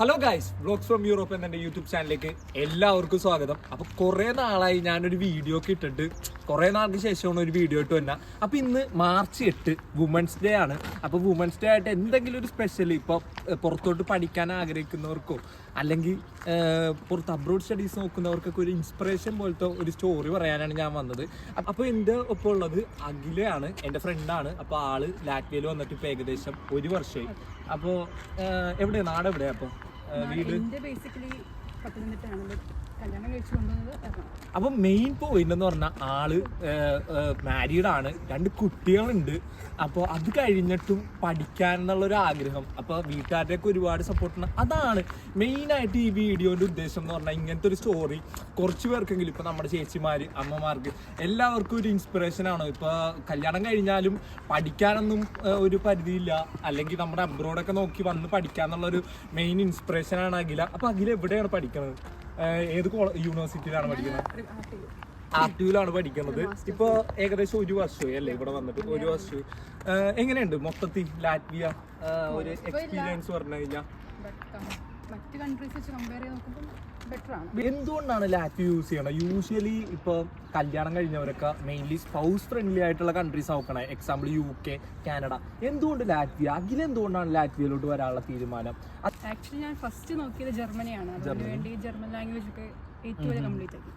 Hello guys blogs from Europe എന്ന YouTube ചാനലിലേക്ക് എല്ലാവർക്കും സ്വാഗതം. അപ്പോൾ കുറെ നാളായി ഞാനൊരു വീഡിയോ ഒക്കെ ഇട്ടിട്ട് കുറെ നാൾക്ക് ശേഷമാണ് ഒരു വീഡിയോ ഇട്ട് വന്ന. അപ്പൊ ഇന്ന് മാർച്ച് എട്ട് വുമൻസ് ഡേ ആണ്. അപ്പോൾ വുമൻസ് ഡേ ആയിട്ട് എന്തെങ്കിലും ഒരു സ്പെഷ്യൽ ഇപ്പൊ പുറത്തോട്ട് പഠിക്കാൻ ആഗ്രഹിക്കുന്നവർക്കോ അല്ലെങ്കിൽ പുറത്ത് അബ്രോഡ് സ്റ്റഡീസ് നോക്കുന്നവർക്കൊക്കെ ഒരു ഇൻസ്പിറേഷൻ പോലത്തെ ഒരു സ്റ്റോറി പറയാനാണ് ഞാൻ വന്നത്. അപ്പോൾ എന്റെ ഒപ്പം ഉള്ളത് അഖിലയാണ് എന്റെ ഫ്രണ്ടാണ് അപ്പോൾ ആൾ ലാറ്റ്വിയയിൽ വന്നിട്ട് ഇപ്പോൾ ഏകദേശം ഒരു വർഷമായി അപ്പോൾ എവിടെയാണ് നാടെവിടെയാണ് അപ്പോൾ വീട്. ബേസിക്കലി കല്യാണം അപ്പം മെയിൻ പോയിന്റ് എന്ന് പറഞ്ഞാൽ ആൾ മാരീഡ് ആണ്. രണ്ട് കുട്ടികളുണ്ട്. അപ്പോൾ അത് കഴിഞ്ഞിട്ടും പഠിക്കാൻ എന്നുള്ള ഒരു ആഗ്രഹം. അപ്പോൾ വീട്ടുകാരുടെയൊക്കെ ഒരുപാട് സപ്പോർട്ട് ഉണ്ട്. അതാണ് മെയിനായിട്ട് ഈ വീഡിയോന്റെ ഉദ്ദേശം എന്ന് പറഞ്ഞാൽ ഇങ്ങനത്തെ ഒരു സ്റ്റോറി കുറച്ച് പേർക്കെങ്കിലും ഇപ്പോൾ നമ്മുടെ ചേച്ചിമാർ അമ്മമാർക്ക് എല്ലാവർക്കും ഒരു ഇൻസ്പിറേഷൻ ആണ്. ഇപ്പോൾ കല്യാണം കഴിഞ്ഞാലും പഠിക്കാനൊന്നും ഒരു പരിധിയില്ല. അല്ലെങ്കിൽ നമ്മുടെ അബ്രോഡൊക്കെ നോക്കി വന്ന് പഠിക്കാന്നുള്ളൊരു മെയിൻ ഇൻസ്പിറേഷൻ ആണ് അഖില അപ്പോൾ അഖില എവിടെയാണ് പഠിക്കുന്നത് ഏഹ്, ഏത് യൂണിവേഴ്സിറ്റിയിലാണ് പഠിക്കുന്നത് ആർട്ടിയിലാണ് പഠിക്കുന്നത് ഇപ്പൊ ഏകദേശം ഒരു വർഷമായി അല്ലേ ഇവിടെ വന്നിട്ട്? ഒരു വർഷം. എങ്ങനെയുണ്ട് മൊത്തത്തിൽ ലാറ്റ്വിയ? ഒരു എക്സ്പീരിയൻസ് പറഞ്ഞു കഴിഞ്ഞാൽ മറ്റ് കൺട്രീസ് വെച്ച് കമ്പയർ ചെയ്ത് നോക്കുമ്പോൾ ബെറ്റർ ആണ്. എന്തുകൊണ്ടാണ് ലാറ്റ് യൂസ് ചെയ്യണത്? യൂഷ്വലി ഇപ്പൊ കല്യാണം കഴിഞ്ഞവരൊക്കെ മെയിൻലി സ്പൗസ് ഫ്രണ്ട്ലി ആയിട്ടുള്ള കൺട്രീസ് നോക്കണേ. എക്സാമ്പിൾ യു കെ കാനഡ എന്തുകൊണ്ട് ലാറ്റ്വിയ? അഖിലെന്തുകൊണ്ടാണ് ലാറ്റ്വിയയിലോട്ട് വരാനുള്ള തീരുമാനം? ആക്ച്വലി ഞാൻ ഫസ്റ്റ് നോക്കിയത് ജർമ്മനിയാണ്. അതിന് വേണ്ടി ജർമ്മൻ ലാംഗ്വേജ് ഒക്കെ ഏറ്റവും വലിയ കംപ്ലീറ്റ് ആക്കി.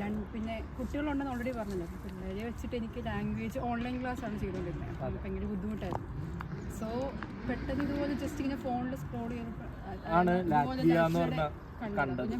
ഞാൻ പിന്നെ കുട്ടികളുണ്ടെന്ന് ഓൾറെഡി പറഞ്ഞല്ലോ? പിള്ളേരെ വെച്ചിട്ട് എനിക്ക് ലാംഗ്വേജ് ഓൺലൈൻ ക്ലാസ് ആണ് ചെയ്തുകൊണ്ടിരുന്നത്. അപ്പം ഭയങ്കര ബുദ്ധിമുട്ടായിരുന്നു. സോ പെട്ടെന്ന് ഇതുപോലെ ജസ്റ്റ് ഇങ്ങനെ ഫോണിൽ സ്ക്രോൾ ചെയ്യുന്ന ആണ് ലാറ്റ്വിയ എന്ന് പറഞ്ഞ കണ്ടത്.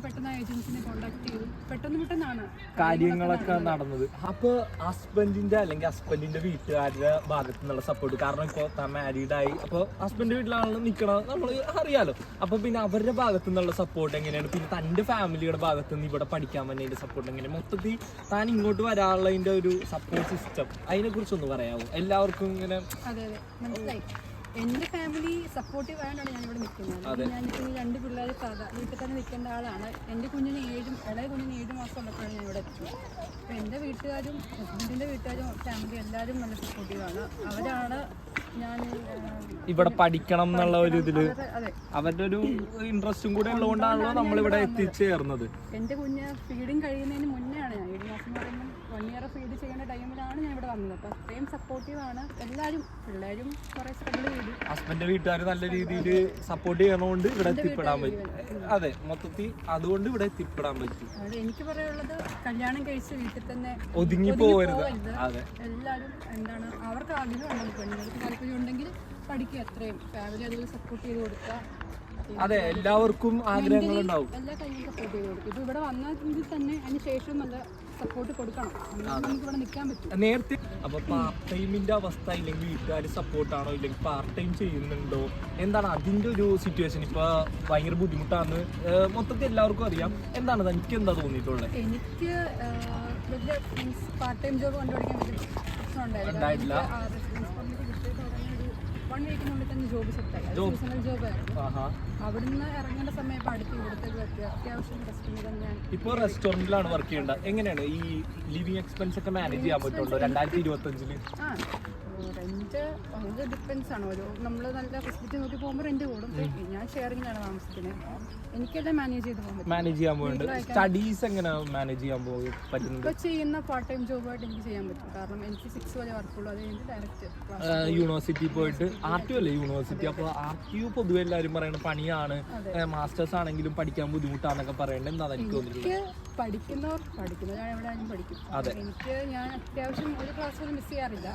കാര്യങ്ങളൊക്കെ നടന്നത്. അപ്പൊ ഹസ്ബൻഡിന്റെ അല്ലെങ്കിൽ ഹസ്ബൻഡിന്റെ വീട്ടുകാരുടെ ഭാഗത്തു നിന്നുള്ള സപ്പോർട്ട് കാരണം ഇപ്പൊ താൻ മാരീഡ് ആയി. അപ്പൊ ഹസ്ബൻഡ് വീട്ടിലാണല്ലോ നിക്കണത്. നമ്മൾ അറിയാലോ. അപ്പൊ പിന്നെ അവരുടെ ഭാഗത്തു നിന്നുള്ള സപ്പോർട്ട് എങ്ങനെയാണ്? പിന്നെ തന്റെ ഫാമിലിയുടെ ഭാഗത്ത് നിന്ന് ഇവിടെ പഠിക്കാൻ വേണ്ടി സപ്പോർട്ട് എങ്ങനെയാണ്? മൊത്തത്തിൽ താൻ ഇങ്ങോട്ട് വരാനുള്ളതിന്റെ ഒരു സപ്പോർട്ട് സിസ്റ്റം അതിനെ കുറിച്ചൊന്ന് പറയാമോ എല്ലാവർക്കും ഇങ്ങനെ എന്റെ ഫാമിലി സപ്പോർട്ടീവ് ആയതുകൊണ്ടാണ് ഞാൻ ഇവിടെ നിൽക്കുന്നത് ഞാൻ രണ്ട് പിള്ളേർ സാധാ വീട്ടിൽ തന്നെ നിൽക്കേണ്ട ആളാണ്. എന്റെ കുഞ്ഞിന് ഏഴും ഇളയ കുഞ്ഞിന് ഏഴ് മാസം ഉള്ളപ്പോഴാണ് ഞാൻ ഇവിടെ എത്തിയത് അപ്പൊ എന്റെ വീട്ടുകാരും ഹസ്ബൻഡിന്റെ വീട്ടുകാരും ഫാമിലി എല്ലാവരും നല്ല സപ്പോർട്ടീവാണ് അവരാണ് ഞാൻ ഇവിടെ പഠിക്കണം എന്നുള്ള ഒരു ഇതിൽ അവരുടെ- ഒരു ഇൻട്രസ്റ്റും കൂടെ ഉള്ളതുകൊണ്ടാണല്ലോ നമ്മളിവിടെ എത്തിച്ചേർന്നത്. എന്റെ കുഞ്ഞ് ഫീഡിങ് കഴിയുന്നതിന് മുന്നെയാണ് ഞാൻ. ഏഴ് മാസം പറയുമ്പോൾ വൺ ഇയർ ഫീഡ് ചെയ്യുന്ന ടൈമിലാണ് ഞാൻ ഇവിടെ വന്നത്. അപ്പോൾ അത്രയും സപ്പോർട്ടീവാണ് എല്ലാവരും പിള്ളേരും കുറേ സ്ട്രഗിൾ ചെയ്തു. ഹസ്ബൻഡ് വീട്ടുകാർ നല്ല രീതിയിൽ സപ്പോർട്ട് ചെയ്യണോണ്ട് ഇവിടെ എത്തിപ്പെടാൻ പറ്റും. അതെ മൊത്തത്തിൽ അതുകൊണ്ട് ഇവിടെ എത്തിപ്പെടാൻ പറ്റും. അവിടെ എനിക്ക് പറയാനുള്ളത് കല്യാണം കഴിച്ച് വീട്ടിൽ തന്നെ ഒതുങ്ങി പോകരുത് അതെ. എല്ലാവരും എന്താണ് അവർക്ക് ആഗ്രഹമുണ്ടെങ്കിൽ പെണ്ണുങ്ങൾക്ക് താല്പര്യം ഉണ്ടെങ്കിൽ പഠിക്കുക അത്രയും. ഫാമിലി അതുപോലെ സപ്പോർട്ട് ചെയ്ത് കൊടുക്കുക. അതെ എല്ലാവർക്കും ആഗ്രഹങ്ങളുണ്ടാവും. എല്ലാ കാര്യങ്ങളും സപ്പോർട്ട് ചെയ്ത് കൊടുക്കും ഇപ്പോൾ ഇവിടെ വന്നെങ്കിൽ തന്നെ അതിന് ശേഷം നല്ല സപ്പോർട്ട് കൊടുക്കണം. നമുക്ക് ഇവിടെ നിൽക്കാൻ പറ്റും നേരത്തെ അപ്പൊ പാർട്ട് ടൈമിന്റെ അവസ്ഥ ഇല്ലെങ്കിൽ വീട്ടുകാർ സപ്പോർട്ടാണോ ഇല്ലെങ്കിൽ പാർട്ട് ടൈം ചെയ്യുന്നുണ്ടോ? എന്താണ് അതിന്റെ ഒരു സിറ്റുവേഷൻ ഇപ്പൊ ഭയങ്കര ബുദ്ധിമുട്ടാണ് മൊത്തത്തിൽ എല്ലാവർക്കും അറിയാം. എന്താണ് എനിക്ക് എന്താ തോന്നിയിട്ടുള്ളത് എനിക്ക് വലിയ പാർട്ട് ടൈം ജോബ് കണ്ടുപിടിക്കാൻ ഉണ്ടായില്ല. വൺ വീക്കിനുള്ളിൽ തന്നെ ജോബ് സെറ്റായി സീസണൽ അവിടുന്ന് ഇറങ്ങേണ്ട സമയത്ത് ഇപ്പോൾ അടുത്ത് ഇവിടുത്തേക്ക് എത്തി അത്യാവശ്യം വർക്ക് ചെയ്യേണ്ടത് എങ്ങനെയാണ്? ഈ ലിവിങ് എക്സ്പെൻസ് ഒക്കെ മാനേജ് ചെയ്യാൻ പറ്റുള്ളൂ രണ്ടായിരത്തി ഇരുപത്തി റെന്റ് അത് ഡിപ്പെൻസ് ആണ്. ഓരോ നമ്മൾ നല്ല ഫെസിലിറ്റി നോക്കി പോകുമ്പോൾ റെന്റ് കൂടും. ഞാൻ ഷെയറിങ്ങിലാണ് താമസിക്കുന്നത് എനിക്കെല്ലാം മാനേജ് ചെയ്ത് പോകാൻ മാനേജ് ചെയ്യാൻ പോകുന്നുണ്ട് സ്റ്റഡീസ് എങ്ങനെ മാനേജ് ചെയ്യാൻ പോകും ഇപ്പോൾ ചെയ്യുന്ന പാർട്ട് ടൈം ജോബായിട്ട് എനിക്ക് ചെയ്യാൻ പറ്റും. കാരണം എനിക്ക് സിക്സ് വരെ വർക്കുള്ളൂ അത് കഴിഞ്ഞ് ഡയറക്റ്റ് യൂണിവേഴ്സിറ്റി പോയിട്ട് ആർ ടി അല്ലേ? യൂണിവേഴ്സിറ്റി അപ്പോൾ ആർ ടി യു പൊതുവെ എല്ലാവരും പറയുന്നത് പണിയാണ്. മാസ്റ്റേഴ്സ് ആണെങ്കിലും പഠിക്കാൻ ബുദ്ധിമുട്ടാന്നൊക്കെ പറയേണ്ടത് എന്താ എനിക്ക് തോന്നിയിട്ടുള്ളത്? പഠിക്കുന്നവർ പഠിക്കുന്നവരാണ് എവിടെ ആയാലും പഠിക്കും എനിക്ക് ഞാൻ അത്യാവശ്യം ഒരു ക്ലാസ് പോലും മിസ് ചെയ്യാറില്ല.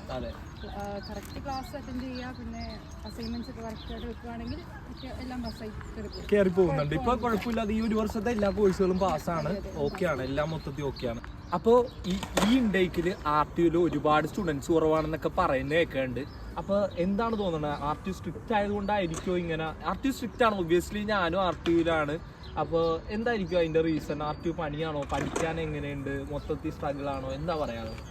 കറക്റ്റ് ക്ലാസ് അറ്റൻഡ് ചെയ്യുക പിന്നെ അസൈൻമെന്റ്സ് ഒക്കെ കറക്റ്റായിട്ട് വെക്കുകയാണെങ്കിൽ എനിക്ക് എല്ലാം പാസ്സായി എടുക്കും കയറി പോകുന്നുണ്ട്. ഇപ്പൊ കുഴപ്പമില്ലാതെ ഈ ഒരു വർഷത്തെ എല്ലാ കോഴ്സുകളും പാസ്സാണ് ഓക്കെയാണ് എല്ലാം മൊത്തത്തിൽ ഓക്കെയാണ് അപ്പോൾ ഈ ഈ ഇൻടേക്കിൽ ആർ ടി യുയിൽ ഒരുപാട് സ്റ്റുഡൻസ് കുറവാണെന്നൊക്കെ പറയുന്നത് കേൾക്കുന്നുണ്ട്. അപ്പോൾ എന്താണ് തോന്നുന്നത്? ആർ ടി സ്ട്രിക്റ്റ് ആയതുകൊണ്ടായിരിക്കും ഇങ്ങനെ? ആർ ടി സ്ട്രിക്റ്റ് ആണ്. ഒബ്വിയസ്ലി ഞാനും ആർ ടി യുയിലാണ് അപ്പോൾ എന്തായിരിക്കും അതിന്റെ റീസൺ ആർ ടി പണിയാണോ? പഠിക്കാൻ എങ്ങനെയുണ്ട്? മൊത്തത്തിൽ സ്ട്രഗിൾ ആണോ? എന്താ പറയാനുള്ളത്?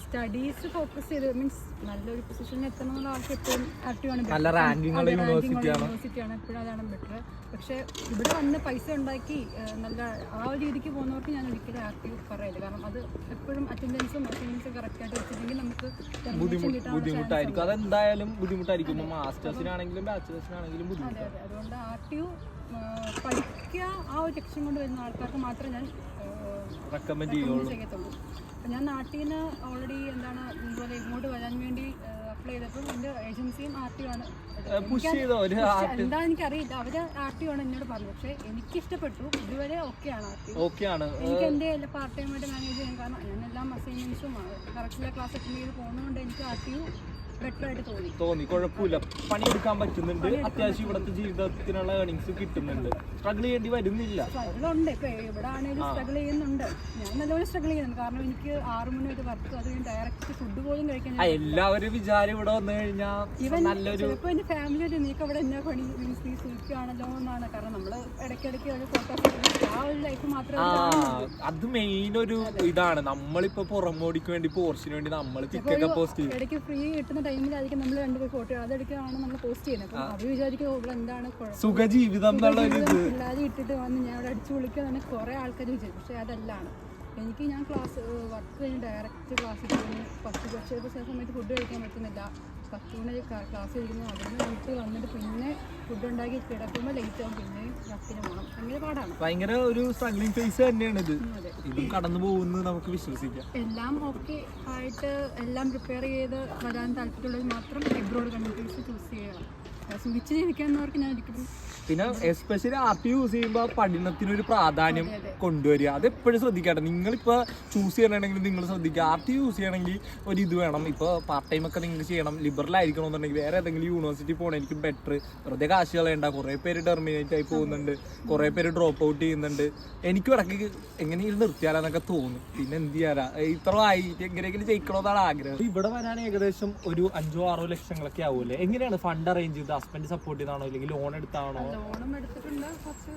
സ്റ്റഡീസ് ഫോക്കസ് ചെയ്ത് മീൻസ് നല്ലൊരു പൊസിഷനിൽ എത്തണമെന്നുള്ള ആൾക്ക് എപ്പോഴും ആക്റ്റീവ് ആണ് നല്ല റാങ്കിങ്ങുള്ള യൂണിവേഴ്സിറ്റിയാണ് എപ്പോഴും അതാണ് ബെറ്റർ പക്ഷേ ഇവിടെ വന്ന് പൈസ ഉണ്ടാക്കി നല്ല ആ ഒരു രീതിക്ക് പോകുന്നവർക്ക് ഞാൻ ഒരിക്കലും ആക്റ്റീവ് പറയില്ല കാരണം അത് എപ്പോഴും അറ്റൻഡൻസും അറ്റൻഡൻസും കറക്റ്റ് ആയിട്ട് വെച്ചിട്ടുണ്ടെങ്കിൽ നമുക്ക് ബുദ്ധിമുട്ടായിരിക്കും. അതെന്തായാലും ബുദ്ധിമുട്ടായിരിക്കും. മാസ്റ്റേഴ്സിനാണെങ്കിലും ബാച്ചിലേഴ്സിനാണെങ്കിലും അതെ അതുകൊണ്ട് ആക്റ്റീവ് പഠിക്കുക ആ ഒരു ലക്ഷ്യം കൊണ്ട് വരുന്ന ആൾക്കാർക്ക് മാത്രം ഞാൻ റെക്കമെൻഡ് ചെയ്യുള്ളൂ ഞാൻ നാട്ടിൽ നിന്ന് ഓൾറെഡി എന്താണ് ഇതുപോലെ ഇങ്ങോട്ട് വരാൻ വേണ്ടി അപ്ലൈ ചെയ്തപ്പോൾ എന്റെ ഏജൻസിയും ആണ്. ചെയ്തോ? ഒരു പക്ഷെ എന്താ എനിക്കറിയില്ല. അവർ ആക്റ്റീവ് ആണ് എന്നോട് പറഞ്ഞു. പക്ഷെ എനിക്ക് ഇഷ്ടപ്പെട്ടു ഇതുവരെ ഓക്കെയാണ് ആക്റ്റീവ് ഓക്കെയാണ് എനിക്ക് എന്റെ എല്ലാ പാർട്ട് ടൈം ആയിട്ട് മാനേജ് ചെയ്യാൻ കാരണം ഞാൻ എല്ലാ അസൈൻമെന്റ്സും കറക്റ്റുള്ള ക്ലാസ് അറ്റൻഡ് ചെയ്ത് പോകുന്നതുകൊണ്ട് എനിക്ക് ആർ ടി തോന്നി. കുഴപ്പമില്ല. പണിയെടുക്കാൻ പറ്റുന്നുണ്ട്. അത്യാവശ്യം ഇവിടുത്തെ ജീവിതത്തിനുള്ള ഏണിങ്സ് കിട്ടുന്നുണ്ട്. സ്ട്രഗിൾ ചെയ്യേണ്ടി വരുന്നില്ല. എല്ലാവരും വിചാരം ഇവിടെ വന്നു കഴിഞ്ഞാൽ നല്ലൊരു ചിലപ്പോൾ എന്റെ ഫാമിലി ഒരു നീക്ക് അവിടെ എന്നാ പണി? മീൻസ് നീ എന്നാണ്. കാരണം ഇടയ്ക്കിടയ്ക്ക് ഒരു ഫോട്ടോസ് ആ ഒരു ലൈഫ് മാത്രമേ അത് മെയിൻ ഒരു ഇതാണ്. നമ്മളിപ്പോ പുറമോടിക്ക് വേണ്ടി പോർച്ചിന് വേണ്ടി നമ്മൾ പിക്കൊക്കെ പോസ്റ്റ് ചെയ്യും. ഇടയ്ക്ക് ഫ്രീ കിട്ടുന്ന ടൈമിലായിരിക്കും നമ്മൾ രണ്ടുപേർ ഫോട്ടോ അതെടുക്കുകയാണ് നമ്മൾ പോസ്റ്റ് ചെയ്യുന്നത്. അപ്പോൾ അവർ വിചാരിക്കും "ഓ, ഇവിടെ എന്താണ് സുഖജീവിതം പിള്ളേരെ ഇട്ടിട്ട് വന്ന് ഞാൻ അവിടെ അടിച്ചു വിളിക്കുക തന്നെ കുറേ ആൾക്കാർ വിചാരിക്കും പക്ഷേ അതല്ലാണ് എനിക്ക് ഞാൻ ക്ലാസ് വർക്ക് കഴിഞ്ഞ് ഡയറക്റ്റ് ക്ലാസ്സിൽ പോകുന്നു ഫസ്റ്റ് പക്ഷേ ചില സമയത്ത് ഫുഡ് കഴിക്കാൻ പറ്റുന്നില്ല. പത്ത് മണി ക്ലാസ് കഴിക്കുന്നു അവിടുന്ന് വീട്ടിൽ വന്നിട്ട് പിന്നെ ഫുഡ് ഉണ്ടാക്കി കിടക്കുമ്പോൾ ലേറ്റ് ആവും. പിന്നെ രാത്രി പോകണം ഭയങ്കര പാടാണ്. ഭയങ്കര ഒരു സ്ട്രഗ്ലിംഗ് ഫേസ് തന്നെയാണ് ഇത്. ഇതും കടന്നു പോകുന്നത് നമുക്ക് വിശ്വസിക്കാം. എല്ലാം ഓക്കെ ആയിട്ട് എല്ലാം പ്രിപ്പയർ ചെയ്ത് വരാൻ താല്പര്യമുള്ളത് മാത്രം എബ്രോഡ് കൺട്രീസ് ചൂസ് ചെയ്യണം. സുഖിച്ച് ഞാൻ ഒരിക്കലും പിന്നെ എസ്പെഷ്യലി ആർ ടി യൂസ് ചെയ്യുമ്പോൾ പഠനത്തിനൊരു പ്രാധാന്യം കൊണ്ടുവരിക അത്. എപ്പോഴും ശ്രദ്ധിക്കട്ടെ. നിങ്ങളിപ്പോൾ ചൂസ് ചെയ്യണമെങ്കിൽ നിങ്ങൾ ശ്രദ്ധിക്കുക. ആർ ടി യൂസ് ചെയ്യണമെങ്കിൽ ഒരു ഇത് വേണം. ഇപ്പോൾ പാർട്ട് ടൈം ഒക്കെ നിങ്ങൾ ചെയ്യണം. ലിബറൽ ആയിരിക്കണം എന്നുണ്ടെങ്കിൽ വേറെ ഏതെങ്കിലും യൂണിവേഴ്സിറ്റി പോകണമെങ്കിൽ ബെറ്റർ വെറുതെ കാശ് കളയണ്ട. കുറേ പേര് ടെർമിനേറ്റ് ആയി പോകുന്നുണ്ട്. കുറേ പേര് ഡ്രോപ്പ് ഔട്ട് ചെയ്യുന്നുണ്ട്. എനിക്കും ഇടയ്ക്ക് എങ്ങനെയും നിർത്തിയാലെന്നൊക്കെ തോന്നും. പിന്നെ എന്ത് ചെയ്യാനാ? ഇത്ര ആയി. എങ്ങനെയെങ്കിലും ജയിക്കണമെന്നാണ് ആഗ്രഹം. ഇവിടെ വരാൻ ഏകദേശം ഒരു അഞ്ചോ ആറോ ലക്ഷങ്ങളൊക്കെ ആവൂലേ എങ്ങനെയാണ് ഫണ്ട് അറേഞ്ച് ചെയ്ത് ഹസ്ബൻഡ് സപ്പോർട്ട് ചെയ്താണോ? അല്ലെങ്കിൽ ലോൺ എടുത്താണോ? ലോണും എടുത്തിട്ടുണ്ട്. കുറച്ച്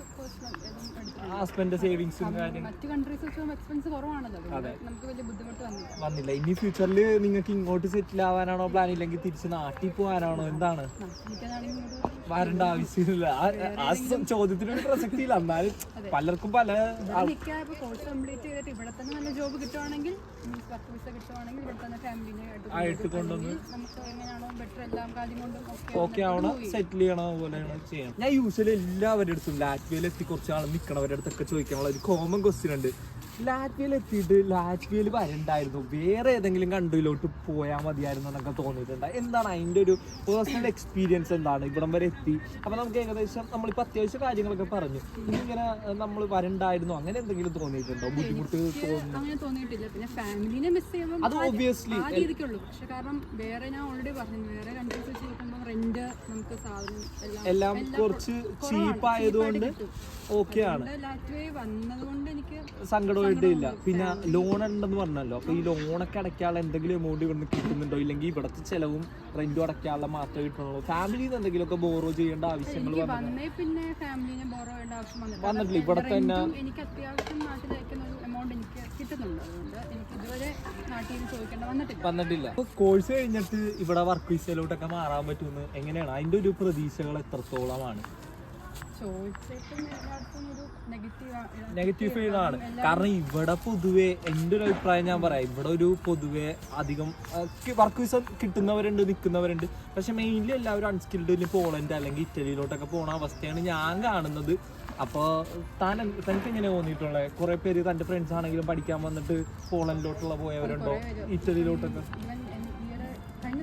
ഹസ്ബൻഡ് സേവിങ്സും മറ്റു കൺട്രീസ് വെച്ച് എക്സ്പെൻസ് കുറവാണല്ലോ. നമുക്ക് വലിയ ബുദ്ധിമുട്ട് വന്നില്ല. വന്നില്ല. ഇനി ഫ്യൂച്ചറിൽ നിങ്ങൾക്ക് ഇങ്ങോട്ട് സെറ്റിൽ ആവാനാണോ പ്ലാൻ ഇല്ലെങ്കിൽ തിരിച്ച് നാട്ടിൽ പോകാനാണോ? എന്താണ്? വരേണ്ട ആവശ്യമില്ല. ആ- ചോദ്യത്തിന് ചോദ്യത്തിനൊരു പ്രസക്തി ഇല്ല എന്നാലും പലർക്കും പല ആയിട്ട് കൊണ്ടുവന്ന് ഓക്കെ ആവണം. സെറ്റിൽ ചെയ്യണ പോലെയാണ് ഞാൻ യൂഷ്വലി എല്ലാവരുടെ അടുത്തും ലാറ്റ്വിയയിൽ എത്തി കുറച്ച് ആൾ നിൽക്കണവരുടെ അടുത്തൊക്കെ ചോദിക്കാനുള്ള ഒരു കോമൺ ക്വസ്റ്റ്യൻ ഉണ്ട്. ലാറ്റ്വിയയിൽ എത്തിയിട്ട് ലാറ്റ്വിയയിൽ വരണ്ടായിരുന്നു. വേറെ ഏതെങ്കിലും കൺട്രിയിലോട്ട് പോയാൽ മതിയായിരുന്നു എന്നൊക്കെ തോന്നിയിട്ടുണ്ട്. എന്താണ് അതിന്റെ ഒരു പേഴ്സണൽ എക്സ്പീരിയൻസ് എന്താണ്? ഇവിടം വരെ എത്തി. അപ്പോൾ നമുക്ക് ഏകദേശം നമ്മളിപ്പോൾ അത്യാവശ്യ കാര്യങ്ങളൊക്കെ പറഞ്ഞു. ഇങ്ങനെ നമ്മൾ വരണ്ടായിരുന്നു. അങ്ങനെ എന്തെങ്കിലും തോന്നിയിട്ടുണ്ടോ? ബുദ്ധിമുട്ട് അങ്ങനെ തോന്നിയിട്ടില്ല. പിന്നെ ഫാമിലിനെ മിസ് ചെയ്യുമ്പോൾ അത് ഒബ്വിയസ്ലി ആ രീതിക്കുള്ളൂ. പക്ഷെ കാരണം വേറെ ഞാൻ ഓൾറെഡി പറഞ്ഞു. വേറെ കൺട്രീസ് വെച്ച് നോക്കുമ്പോൾ റെന്റ് നമുക്ക് സാധനം എല്ലാം എല്ലാം കുറച്ച് ചീപ്പ് ആയതുകൊണ്ട് ഓക്കെ ആണ് സങ്കടമായിട്ടേ ഇല്ല പിന്നെ ലോൺ ഉണ്ടെന്ന് പറഞ്ഞല്ലോ. അപ്പൊ ഈ ലോണൊക്കെ അടയ്ക്കാനുള്ള എന്തെങ്കിലും എമൗണ്ട് ഇവിടുന്ന് കിട്ടുന്നുണ്ടോ? ഇല്ലെങ്കിൽ ഇവിടുത്തെ ചെലവും റെന്റും അടയ്ക്കാനുള്ള മാത്രമേ കിട്ടുന്നുള്ളൂ. ഫാമിലിയിൽ നിന്ന് എന്തെങ്കിലുമൊക്കെ ബോറോ ചെയ്യേണ്ട ആവശ്യങ്ങൾ വന്നിട്ടില്ല. ഇവിടെ തന്നെ എനിക്ക് അത്യാവശ്യം എമൗണ്ട് എനിക്ക് കിട്ടുന്നുണ്ട്. അതുകൊണ്ട് എനിക്ക് ഇതുവരെ നാട്ടിൽ നിന്ന് ചോദിക്കേണ്ട വന്നിട്ടില്ല. വന്നിട്ടില്ല. കോഴ്സ് കഴിഞ്ഞിട്ട് ഇവിടെ വർക്ക് വിസയിലോട്ടൊക്കെ മാറാൻ പറ്റുമെന്ന് എങ്ങനെയാണ്? അതിന്റെ ഒരു പ്രതീക്ഷകൾ എത്രത്തോളമാണ്? നെഗറ്റീവ് ഫീൽ ആണ്. കാരണം ഇവിടെ പൊതുവെ എന്റെ ഒരു അഭിപ്രായം ഞാൻ പറയാം. ഇവിടെ ഒരു പൊതുവെ അധികം വർക്ക് വിസ കിട്ടുന്നവരുണ്ട് നിൽക്കുന്നവരുണ്ട്. പക്ഷെ മെയിൻലി എല്ലാവരും അൺസ്കിൽഡ് പോളണ്ട് അല്ലെങ്കിൽ ഇറ്റലിയിലോട്ടൊക്കെ പോണ അവസ്ഥയാണ് ഞാൻ കാണുന്നത്. അപ്പോൾ താൻ തനിക്ക് എങ്ങനെ തോന്നിയിട്ടുള്ളത് കുറെ പേര് തന്റെ ഫ്രണ്ട്സ് ആണെങ്കിലും പഠിക്കാൻ വന്നിട്ട് പോളണ്ടിലോട്ടുള്ള പോയവരുണ്ടോ? ഇറ്റലിയിലോട്ടൊക്കെ. കഴിഞ്ഞ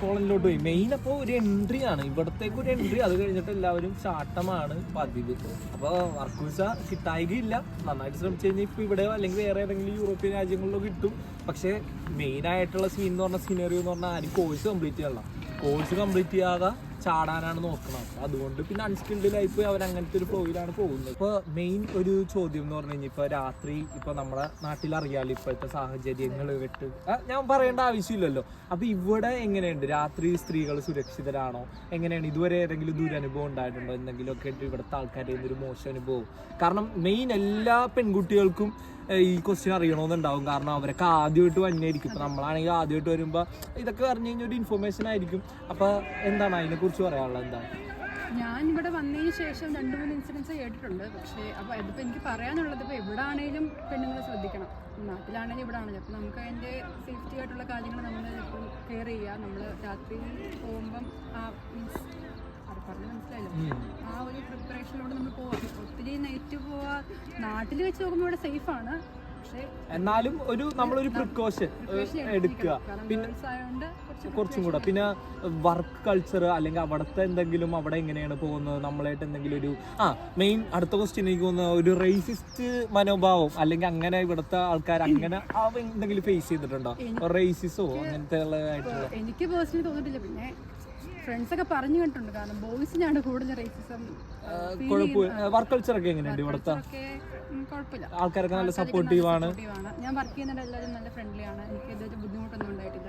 പോളണ്ടിലോട്ട് പോയി. മെയിൻ അപ്പോൾ ഒരു എൻട്രി ആണ്. ഇവിടത്തേക്ക് ഒരു എൻട്രി അത് കഴിഞ്ഞിട്ട് എല്ലാവരും ചാട്ടമാണ് പതിവ്. അപ്പോൾ വർക്ക് വിസ കിട്ടായികയില്ല. നന്നായിട്ട് ശ്രമിച്ചു കഴിഞ്ഞാൽ ഇപ്പോൾ ഇവിടെ അല്ലെങ്കിൽ വേറെ ഏതെങ്കിലും യൂറോപ്യൻ രാജ്യങ്ങളിലോ കിട്ടും. പക്ഷേ മെയിൻ ആയിട്ടുള്ള സീൻ എന്ന് പറഞ്ഞ സീനറി എന്ന് പറഞ്ഞാൽ ആരും കോഴ്സ് കംപ്ലീറ്റ് ചെയ്യണം കോഴ്സ് കംപ്ലീറ്റ് ചെയ്യാതെ ചാടാനാണ് നോക്കുന്നത് അതുകൊണ്ട് പിന്നെ അൺസ്കിൽഡ് ലൈഫ് അവർ അങ്ങനത്തെ ഒരു ഫ്ലോയിലാണ് പോകുന്നത്. ഇപ്പൊ മെയിൻ ഒരു ചോദ്യം എന്ന് പറഞ്ഞു കഴിഞ്ഞാൽ ഇപ്പൊ രാത്രി ഇപ്പൊ നമ്മുടെ നാട്ടിൽ അറിയാലോ ഇപ്പോഴത്തെ സാഹചര്യങ്ങൾ വിട്ട് ഞാൻ പറയേണ്ട ആവശ്യമില്ലല്ലോ. അപ്പൊ ഇവിടെ എങ്ങനെയുണ്ട്? രാത്രി സ്ത്രീകൾ സുരക്ഷിതരാണോ? എങ്ങനെയാണ്? ഇതുവരെ ഏതെങ്കിലും ദുരനുഭവം ഉണ്ടായിട്ടുണ്ടോ? എന്തെങ്കിലുമൊക്കെ ഇവിടുത്തെ ആൾക്കാരുടെ നിന്നൊരു മോശം അനുഭവം? കാരണം മെയിൻ എല്ലാ പെൺകുട്ടികൾക്കും ഈ ക്വസ്റ്റ്യൻ അറിയണമെന്നുണ്ടാവും. കാരണം അവരൊക്കെ ആദ്യമായിട്ട് വന്നെയായിരിക്കും ഇപ്പൊ നമ്മളാണെങ്കിൽ ആദ്യമായിട്ട് വരുമ്പോ ഇതൊക്കെ അറിഞ്ഞു കഴിഞ്ഞാൽ ഒരു ഇൻഫർമേഷൻ ആയിരിക്കും. അപ്പൊ എന്താണ് അതിനെ കുറിച്ച് പറയാനുള്ളത് എന്താ? ഞാൻ ഇവിടെ വന്നതിന് ശേഷം രണ്ട് മൂന്ന് ഇൻസിഡൻസ് കേട്ടിട്ടുണ്ട്. പക്ഷേ അപ്പോൾ അതിപ്പോ എനിക്ക് പറയാനുള്ളത് ഇപ്പോൾ എവിടെ ആണെങ്കിലും പെണ്ണുങ്ങളെ ശ്രദ്ധിക്കണം. നാട്ടിലാണെങ്കിലും ഇവിടെ ആണെങ്കിലും അപ്പോൾ നമുക്ക് അതിന്റെ സേഫ്റ്റി ആയിട്ടുള്ള കാര്യങ്ങൾ നമ്മൾ എപ്പോഴും കെയർ ചെയ്യുക. നമ്മൾ രാത്രി പോകുമ്പം ആ മീൻസ് അത് പറഞ്ഞ് മനസ്സിലായല്ലോ? ആ ഒരു പ്രിപ്പറേഷനിലൂടെ നമ്മൾ പോവാം ഒത്തിരി നൈറ്റ് പോവാ. നാട്ടിൽ വെച്ച് നോക്കുമ്പോൾ ഇവിടെ സേഫാണ് എന്നാലും ഒരു നമ്മളൊരു പ്രിക്കോഷൻ എടുക്കുക. പിന്നെ കുറച്ചും കൂടെ. പിന്നെ വർക്ക് കൾച്ചർ അല്ലെങ്കിൽ അവിടുത്തെ എന്തെങ്കിലും അവിടെ എങ്ങനെയാണ് പോകുന്നത് നമ്മളായിട്ട് എന്തെങ്കിലും ഒരു ആ മെയിൻ അടുത്ത ക്വസ്റ്റ്യൻ എനിക്ക് തോന്നുന്നത് ഒരു റേസിസ്റ്റ് മനോഭാവം അല്ലെങ്കിൽ അങ്ങനെ ഇവിടുത്തെ ആൾക്കാർ അങ്ങനെ എന്തെങ്കിലും ഫേസ് ചെയ്തിട്ടുണ്ടോ? റേസിസോ അങ്ങനത്തെ ഉള്ളതായിട്ടുള്ള എനിക്ക് പേഴ്സണലി തോന്നിട്ടില്ല പിന്നെ ഫ്രണ്ട്സ് ഒക്കെ പറഞ്ഞു കേട്ടിട്ടുണ്ട്. കാരണം ബോയ്സിനാണ് കൂടുതൽ റേസിസം വർക്ക് കൾച്ചർ ഒക്കെ എങ്ങനെയുണ്ട് ഇവിടുത്തെ? ആൾക്കാരൊക്കെ നല്ല സപ്പോർട്ടീവ് ആണ്. ഞാൻ വർക്ക് ചെയ്യുന്ന എല്ലാവരും നല്ല ഫ്രണ്ട്ലി ആണ്. എനിക്ക് ഇതൊരു ബുദ്ധിമുട്ടൊന്നും ഉണ്ടായിട്ടില്ല.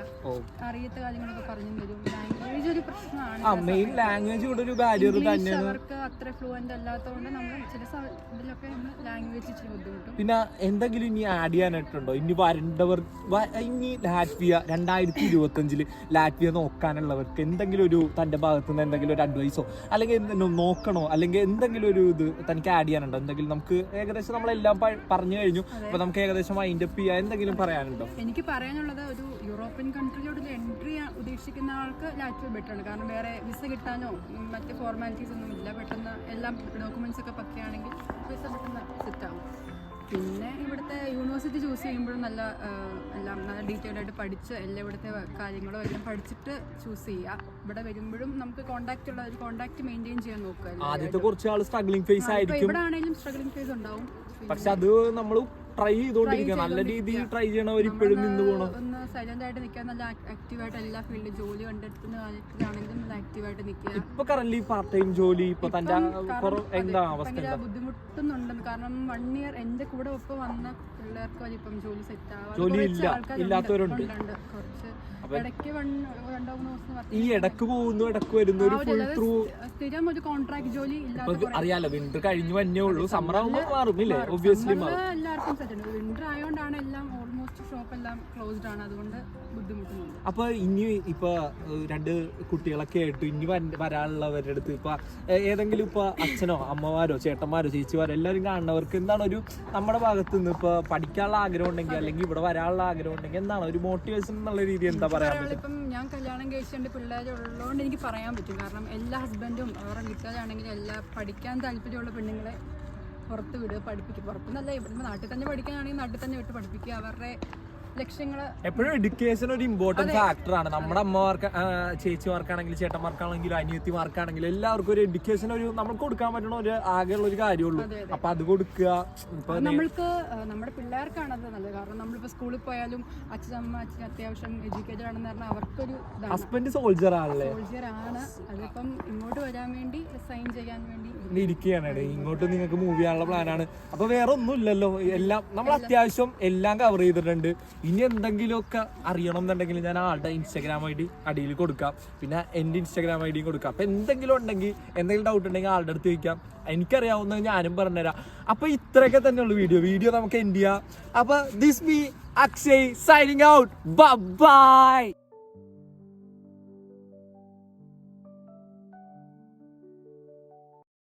അറിയാത്ത കാര്യങ്ങളൊക്കെ പറഞ്ഞു തരും. ലാംഗ്വേജ് ഒരു പ്രശ്നമാണ്. മെയിൻ ലാംഗ്വേജ് കൂടെ ഒരു ബാരിയർ തന്നെയാണ്. അവർക്ക് അത്ര ഫ്ലുവന്റ് അല്ലാത്തതുകൊണ്ട് നമ്മൾ ചില ഇതിലൊക്കെ ലാംഗ്വേജ് ഇച്ചിരി ബുദ്ധിമുട്ടും. പിന്നെ എന്തെങ്കിലും ഇനി ആഡ് ചെയ്യാനായിട്ടുണ്ടോ? ഇനി വരേണ്ടവർ ഇനി ലാറ്റ്വിയ രണ്ടായിരത്തി ഇരുപത്തി അഞ്ചിൽ ലാറ്റ്വിയ നോക്കാനുള്ളവർക്ക് എന്തെങ്കിലും ഒരു തന്റെ ഭാഗത്തുനിന്ന് എന്തെങ്കിലും ഒരു അഡ്വൈസോ അല്ലെങ്കിൽ നോക്കണോ? അല്ലെങ്കിൽ എന്തെങ്കിലും ഒരു ഇത് തനിക്ക് ആഡ് ചെയ്യാനുണ്ടോ? എന്തെങ്കിലും നമുക്ക് ഏകദേശം നമ്മളെല്ലാം പറഞ്ഞു കഴിഞ്ഞു. അപ്പൊ നമുക്ക് ഏകദേശം മൈൻഡ് അപ്പ് ചെയ്യാൻ എന്തെങ്കിലും പറയാനുണ്ടോ? എനിക്ക് പറയാനുള്ളത് ഒരു യൂറോപ്യൻ കൺട്രിയിലോട്ട് എൻട്രി ഉദ്ദേശിക്കുന്ന ആൾക്ക് ലാറ്റ്വിയ ബെറ്റർ ആണ്. കാരണം വേറെ വിസ കിട്ടാനോ മറ്റ് ഫോർമാലിറ്റീസ് ഒന്നും ഇല്ല. പെട്ടെന്ന് എല്ലാം ഡോക്യുമെന്റ്സ് ഒക്കെ പക്കയാണെങ്കിൽ വിസ പെട്ടെന്ന് സെറ്റ് ആവും. പിന്നെ ഇവിടുത്തെ യൂണിവേഴ്സിറ്റി ചൂസ് ചെയ്യുമ്പോഴും നല്ല എല്ലാം നല്ല ഡീറ്റെയിൽഡ് ആയിട്ട് പഠിച്ച് എല്ലാ ഇവിടുത്തെ കാര്യങ്ങളും എല്ലാം പഠിച്ചിട്ട് ചൂസ് ചെയ്യുക. ഇവിടെ വരുമ്പോഴും നമുക്ക് കോൺടാക്ട് ഉള്ള ഒരു കോൺടാക്ട് മെയിന്റെയിൻ ചെയ്യാൻ നോക്കുക ആദ്യത്തെ കുറച്ച് ആൾ സ്ട്രഗ്ലിംഗ് ഫേസ് ആയിരിക്കും. ഇവിടെ ആണെങ്കിലും സ്ട്രഗ്ലിംഗ് ഫേസ് ഉണ്ടാവും. പക്ഷെ അത് നമ്മൾ ട്രൈ ചെയ്തോണ്ടിരിക്കുക നല്ല രീതിയിൽ ട്രൈ ചെയ്യണവർ ഇപ്പോഴും നിന്ന് പോകണം ഒന്ന് സൈലന്റ് ആയിട്ട് നിൽക്കാൻ നല്ല എല്ലാ ഫീൽഡിലും ജോലി നിൽക്കുക. ഇപ്പൊ കറന്റ് പാർട്ട് ടൈം ജോലി ഇപ്പൊ തന്റെ എന്താ അവസ്ഥ ബുദ്ധിമുട്ടുന്നുണ്ട് കാരണം വൺ ഇയർ എന്റെ കൂടെ ഒപ്പം വന്ന പിള്ളേർക്ക് വരെ ഇപ്പം ജോലി സെറ്റ് ആവാതെ ജോലി ഇല്ല, ഇല്ലാത്തവരുണ്ട്. കുറച്ച് ഇടയ്ക്ക് വൺ രണ്ടോ മൂന്നോ ദിവസം work ഈ ഇടയ്ക്ക് പോകുന്നു ഇടയ്ക്ക് വരുന്ന ഒരു ഫുൾ ത്രൂ സ്ഥിരം ഒരു കോൺട്രാക്ട് ജോലി അറിയാലോ വിന്റർ കഴിഞ്ഞു വന്നേ ഉള്ളൂ. സമ്മർ ആവുമ്പോ മാറും ഇല്ലേ? ഒബ്വിയസ്ലി മാറും. എല്ലാവർക്കും വിന്റർ ആയതുകൊണ്ടാണ് എല്ലാം ഓൾമോസ്റ്റ് ഷോപ്പ് എല്ലാം ക്ലോസ്ഡ് ആണ്. അതുകൊണ്ട് ബുദ്ധിമുട്ടുന്നുണ്ട്. അപ്പൊ ഇനി ഇപ്പൊ രണ്ട് കുട്ടികളൊക്കെ ആയിട്ട് ഇനി വര- വരാനുള്ളവരുടെ അടുത്ത് ഇപ്പൊ ഏതെങ്കിലും ഇപ്പൊ അച്ഛനോ അമ്മമാരോ ചേട്ടന്മാരോ ചേച്ചിമാരോ എല്ലാവരും കാണുന്നവർക്ക് എന്താണ് ഒരു നമ്മുടെ ഭാഗത്ത് നിന്ന് ഇപ്പൊ പഠിക്കാനുള്ള ആഗ്രഹം ഉണ്ടെങ്കിൽ അല്ലെങ്കിൽ ഇവിടെ വരാനുള്ള ആഗ്രഹം ഉണ്ടെങ്കിൽ എന്താണ്? ഒരു മോട്ടിവേഷൻ എന്നുള്ള രീതി എന്താ പറയാ ഇപ്പം ഞാൻ കല്യാണം കഴിച്ചുകൊണ്ട് പിള്ളേർ ഉള്ളതുകൊണ്ട് എനിക്ക് പറയാൻ പറ്റും. കാരണം എല്ലാ ഹസ്ബൻഡും അവരുടെ വീട്ടുകാരാണെങ്കിലും എല്ലാ പഠിക്കാൻ താല്പര്യമുള്ള പെണ്ണുങ്ങളെ പുറത്ത് വിടുക പഠിപ്പിക്കുക. പുറത്തുനിന്നല്ല ഇവിടുന്ന് നാട്ടിൽ തന്നെ പഠിക്കാനാണെങ്കിൽ നാട്ടിൽ തന്നെ വിട്ട് പഠിപ്പിക്കുക. അവരുടെ ലക്ഷ്യങ്ങൾ എപ്പോഴും എഡ്യൂക്കേഷൻ ഒരു ഇമ്പോർട്ടന്റ് ഫാക്ടർ ആണ്. നമ്മുടെ അമ്മമാർക്ക് ചേച്ചിമാർക്കാണെങ്കിലും ചേട്ടന്മാർക്കാണെങ്കിലും അനിയത്തിമാർക്കാണെങ്കിലും എല്ലാവർക്കും ഒരു എഡ്യൂക്കേഷൻ ഒരു നമുക്ക് കൊടുക്കാൻ പറ്റുന്ന ഒരു ആകെയുള്ള ഒരു കാര്യമുള്ളൂ. അപ്പൊ അത് കൊടുക്കുക. നമ്മൾക്ക് നമ്മുടെ പിള്ളേർക്കാണ് അത് നല്ലത്. കാരണം നമ്മളിപ്പോ സ്കൂളിൽ പോയാലും അച്ഛനമ്മ അച്ഛൻ അത്യാവശ്യം എഡ്യൂക്കേറ്റഡ് ആണെന്ന് പറഞ്ഞാൽ അവർക്കൊരു ഹസ്ബൻഡ് സോൾജർ ആണല്ലേ? സോൾജർ ആണ്. അതിപ്പം ഇങ്ങോട്ട് വരാൻ വേണ്ടി സൈൻ ചെയ്യാൻ വേണ്ടി ഇരിക്കുകയാണ്. ഇങ്ങോട്ട് നിങ്ങൾക്ക് മൂവ് ചെയ്യാനുള്ള പ്ലാനാണ് അപ്പൊ വേറെ ഒന്നും ഇല്ലല്ലോ എല്ലാം. നമ്മൾ അത്യാവശ്യം എല്ലാം കവർ ചെയ്തിട്ടുണ്ട്. ഇനി എന്തെങ്കിലുമൊക്കെ അറിയണം എന്നുണ്ടെങ്കിൽ ഞാൻ ആളുടെ ഇൻസ്റ്റാഗ്രാം ഐ ഡി അടിയിൽ കൊടുക്കാം. പിന്നെ എന്റെ ഇൻസ്റ്റാഗ്രാം ഐ ഡിയും കൊടുക്കാം. അപ്പം എന്തെങ്കിലും ഉണ്ടെങ്കിൽ എന്തെങ്കിലും ഡൗട്ട് ഉണ്ടെങ്കിൽ ആളുടെ അടുത്ത് ചോദിക്കാം. എനിക്കറിയാവുന്ന ഞാനും പറഞ്ഞുതരാം. അപ്പം ഇത്രയൊക്കെ തന്നെയുള്ളൂ വീഡിയോ വീഡിയോ നമുക്ക് എൻഡ് ചെയ്യാം. അപ്പം this be Akshay signing out bye